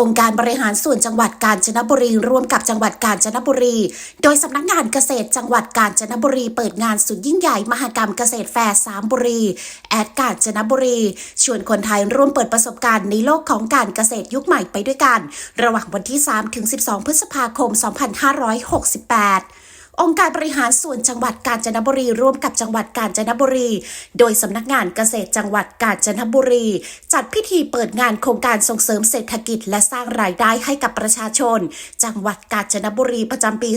องค์การบริหารส่วนจังหวัดกาญจนบุรีร่วมกับจังหวัดกาญจนบุรี โดยสำนักงานเกษตรจังหวัดกาญจนบุรี เปิดงานสุดยิ่งใหญ่มหกรรมเกษตรแฟร์สามบุรี แอดกาญจนบุรี ชวนคนไทยร่วมเปิดประสบการณ์ในโลกของการเกษตรยุคใหม่ไปด้วยกัน ระหว่างวันที่ 3 ถึง 12 พฤษภาคม 2568 องค์การบริหารส่วนจังหวัดกาญจนบุรี ร่วมกับจังหวัดกาญจนบุรี โดยสำนักงานเกษตรจังหวัดกาญจนบุรี จัดพิธีเปิดงานโครงการส่งเสริมเศรษฐกิจ และสร้างรายได้ให้กับประชาชน จังหวัดกาญจนบุรีประจำปี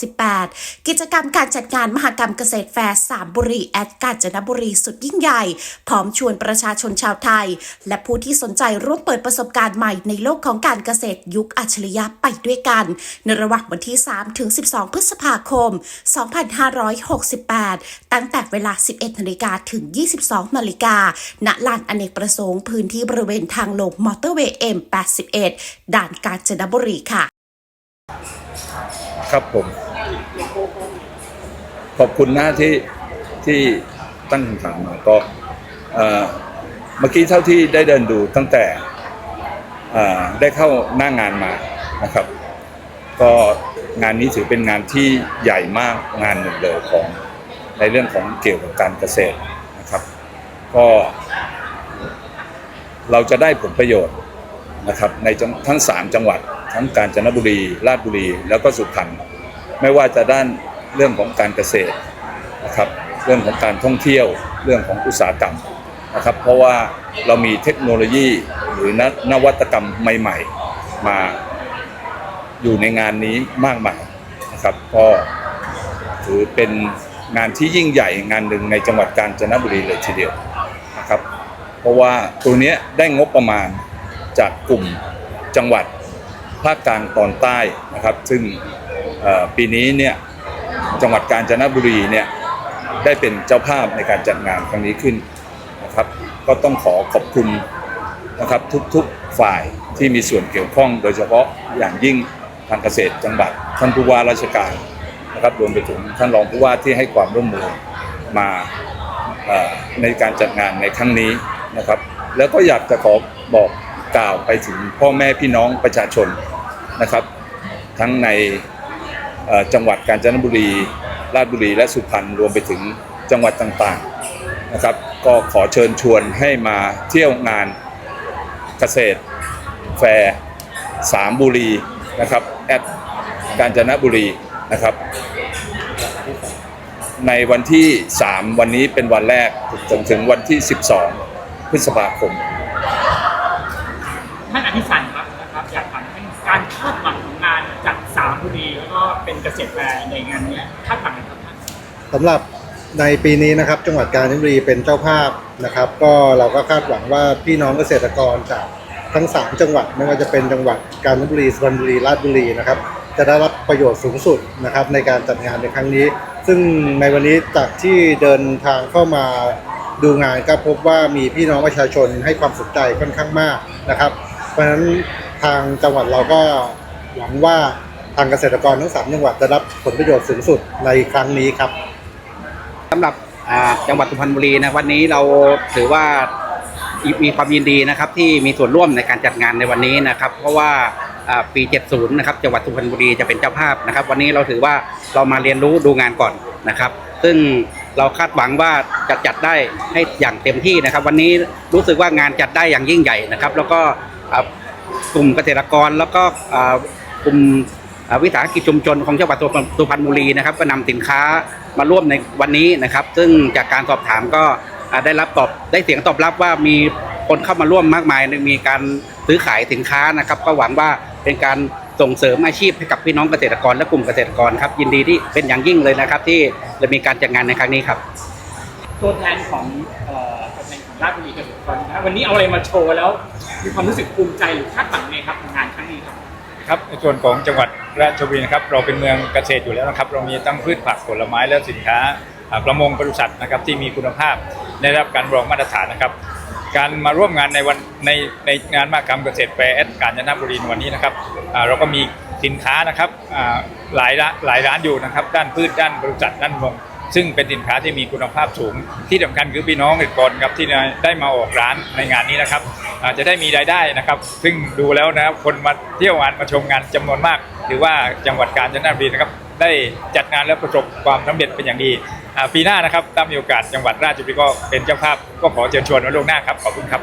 2568 กิจกรรมการจัดงานมหกรรมเกษตรแฟร์สามบุรีแอดกาญจนบุรีสุดยิ่งใหญ่ พร้อมชวนประชาชนชาวไทย และผู้ที่สนใจร่วมเปิดประสบการณ์ใหม่ในโลกของการเกษตรยุคอัจฉริยะไปด้วยกัน ในระหว่างวันที่ 3 ถึง 12พฤษภาคม 2568 ตั้งแต่เวลา 11นาฬิกาถึง 22นาฬิกาณลานอเนกประสงค์พื้นที่บริเวณทางลงมอเตอร์เวย์ M81 ด่านกาญจนบุรีค่ะ ครับผม ขอบคุณนะที่ที่ตั้งคำถามมาก็เมื่อกี้เท่าที่ได้เดินดูตั้งแต่ได้เข้าหน้างานมานะครับ ก็ งานนี้ถือเป็นงานที่ใหญ่มากงานหนึ่งเลยของในเรื่องของเกี่ยวกับการเกษตรนะครับ ก็เราจะได้ผลประโยชน์นะครับในทั้ง 3 จังหวัด ทั้งกาญจนบุรี ราชบุรี แล้วก็สุพรรณไม่ว่าจะด้านเรื่องของการเกษตรนะครับ เรื่องของการท่องเที่ยว เรื่องของอุตสาหกรรมนะครับ เพราะว่าเรามีเทคโนโลยีหรือนนวัตกรรมใหม่ ๆ มา อยู่ในงานนี้มากมายนะครับก็ถือเป็นงานที่ยิ่งใหญ่งานหนึ่งในจังหวัดกาญจนบุรีเลยทีเดียวนะครับ เพราะว่าตัวนี้ได้งบประมาณจากกลุ่มจังหวัดภาคกลางตอนใต้นะครับ ซึ่งปีนี้เนี่ยจังหวัดกาญจนบุรีเนี่ยได้เป็นเจ้าภาพในการจัดงานครั้งนี้ขึ้นนะครับ ก็ต้องขอขอบคุณนะครับทุกๆฝ่ายที่มีส่วนเกี่ยวข้องโดยเฉพาะอย่างยิ่ง ทางเกษตรจังหวัดท่านผู้ว่าราชการนะครับรวมไปถึงท่านรองผู้ว่าที่ให้ความร่วมมือมาในการจัดงานในครั้งนี้นะครับ แล้วก็อยากจะขอบอกกล่าวไปถึงพ่อแม่พี่น้องประชาชนนะครับ ทั้งในจังหวัดกาญจนบุรีราชบุรีและสุพรรณรวมไปถึงจังหวัดต่างๆนะครับ ก็ขอเชิญชวนให้มาเที่ยวงานเกษตรแฟร์สามบุรี นะครับแอดกาญจนบุรีนะครับ ในวันที่ 3 วันนี้เป็นวันแรกจนถึงวันที่ 12 พฤษภาคมท่านอธิสันครับนะครับอยากถามท่านการคาดหวังของงานจากสามบุรีแล้วก็เป็นเกษตรแฟร์ในงานเนี้ยคาดหวังนะครับท่านสำหรับในปีนี้นะครับจังหวัดกาญจนบุรีเป็นเจ้าภาพนะครับ ก็เราก็คาดหวังว่าพี่น้องเกษตรกรจาก ทั้ง 3 จังหวัดไม่ว่าจะเป็นจังหวัดกาญจนบุรีสุพรรณบุรีราชบุรีนะครับจะได้รับประโยชน์สูงสุดนะครับในการจัดงานในครั้งนี้ ซึ่งในวันนี้จากที่เดินทางเข้ามาดูงานก็พบว่ามีพี่น้องประชาชนให้ความสนใจค่อนข้างมากนะครับ เพราะฉะนั้นทางจังหวัดเราก็หวังว่าทางเกษตรกรทั้งสามจังหวัดจะรับผลประโยชน์สูงสุดในครั้งนี้ครับสำหรับจังหวัดสุพรรณบุรีนะวันนี้เราถือว่า มีความยินดีนะครับที่มีส่วนร่วมในการจัดงานในวันนี้นะครับ เพราะว่าปี 70 นะครับจังหวัดสุพรรณบุรีจะเป็นเจ้าภาพนะครับ วันนี้เราถือว่าเรามาเรียนรู้ดูงานก่อนนะครับ ซึ่งเราคาดหวังว่าจะจัดได้ให้อย่างเต็มที่นะครับ วันนี้รู้สึกว่างานจัดได้อย่างยิ่งใหญ่นะครับ แล้วก็กลุ่มเกษตรกรแล้วก็กลุ่มวิสาหกิจชุมชนของจังหวัดสุพรรณบุรีนะครับ ก็นำสินค้ามาร่วมในวันนี้นะครับ ซึ่งจากการสอบถามก็ ได้รับตอบได้เสียงตอบรับว่ามีคนเข้ามาร่วมมากมายมีการซื้อขายสินค้านะครับ ก็หวังว่าเป็นการส่งเสริมอาชีพให้กับพี่น้องเกษตรกรและกลุ่มเกษตรกรครับยินดีที่เป็นอย่างยิ่งเลยนะครับ ที่จะมีการจัดงานในครั้งนี้ครับ ตัวแทนของเอ่อตัวแทนของราชบุรีเกษตรกรนะครับวันนี้เอาอะไรมาโชว์แล้ว มีความรู้สึกภูมิใจหรือคาดหวังไงครับกับงานครั้งนี้ครับครับในส่วนของจังหวัดราชบุรีนะครับเราเป็นเมืองเกษตรอยู่แล้วนะครับ เรามีทั้งพืชผักผลไม้และสินค้าอ่า ประมงปศุสัตว์นะครับที่มีคุณภาพได้รับการรองมาตรฐานนะครับ การมาร่วมงานในวันในในงานมหกรรมเกษตรแฟร์แอดกาญจนบุรีนวันนี้นะครับเราก็มีสินค้านะครับหลายร้านหลายร้านอยู่นะครับ ด้านพืชด้านบริษัทด้านระมงซึ่งเป็นสินค้าที่มีคุณภาพสูง ที่สำคัญคือพี่น้องเกษตรกรครับที่ได้มาออกร้านในงานนี้นะครับจะได้มีรายได้นะครับ ซึ่งดูแล้วนะครับคนมาเที่ยวงานมาชมงานจำนวนมาก ถือว่าจังหวัดกาญจนบุรีนะครับ ได้จัดงานและประสบความสำเร็จเป็นอย่างดี ปีหน้านะครับถ้ามีโอกาสจังหวัดราชบุรีก็เป็นเจ้าภาพก็ขอเชิญชวนมาล่วงหน้าครับขอบคุณครับ